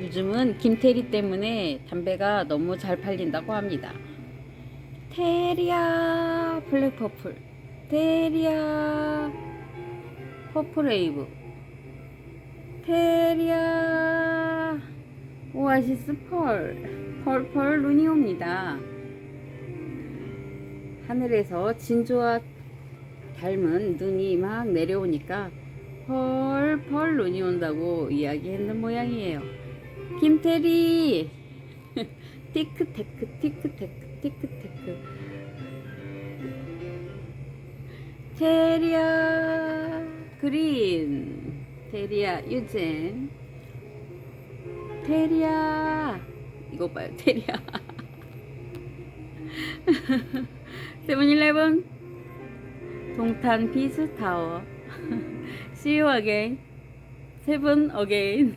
요즘은 김태리 때문에 담배가 너무 잘 팔린다고 합니다. 테리아 블랙 퍼플, 테리아 퍼플 웨이브, 테리아 오아시스 펄, 펄펄 눈이 옵니다. 하늘에서 진주와 닮은 눈이 막 내려오니까 펄펄 눈이 온다고 이야기했는 모양이에요. 김태리. 티크테크 티크테크 티크테크. 테리아 그린. 테리아 유젠 테리아 이거 봐요 테리아 세븐일레븐. 동탄 비스타워. See you again. 세븐 again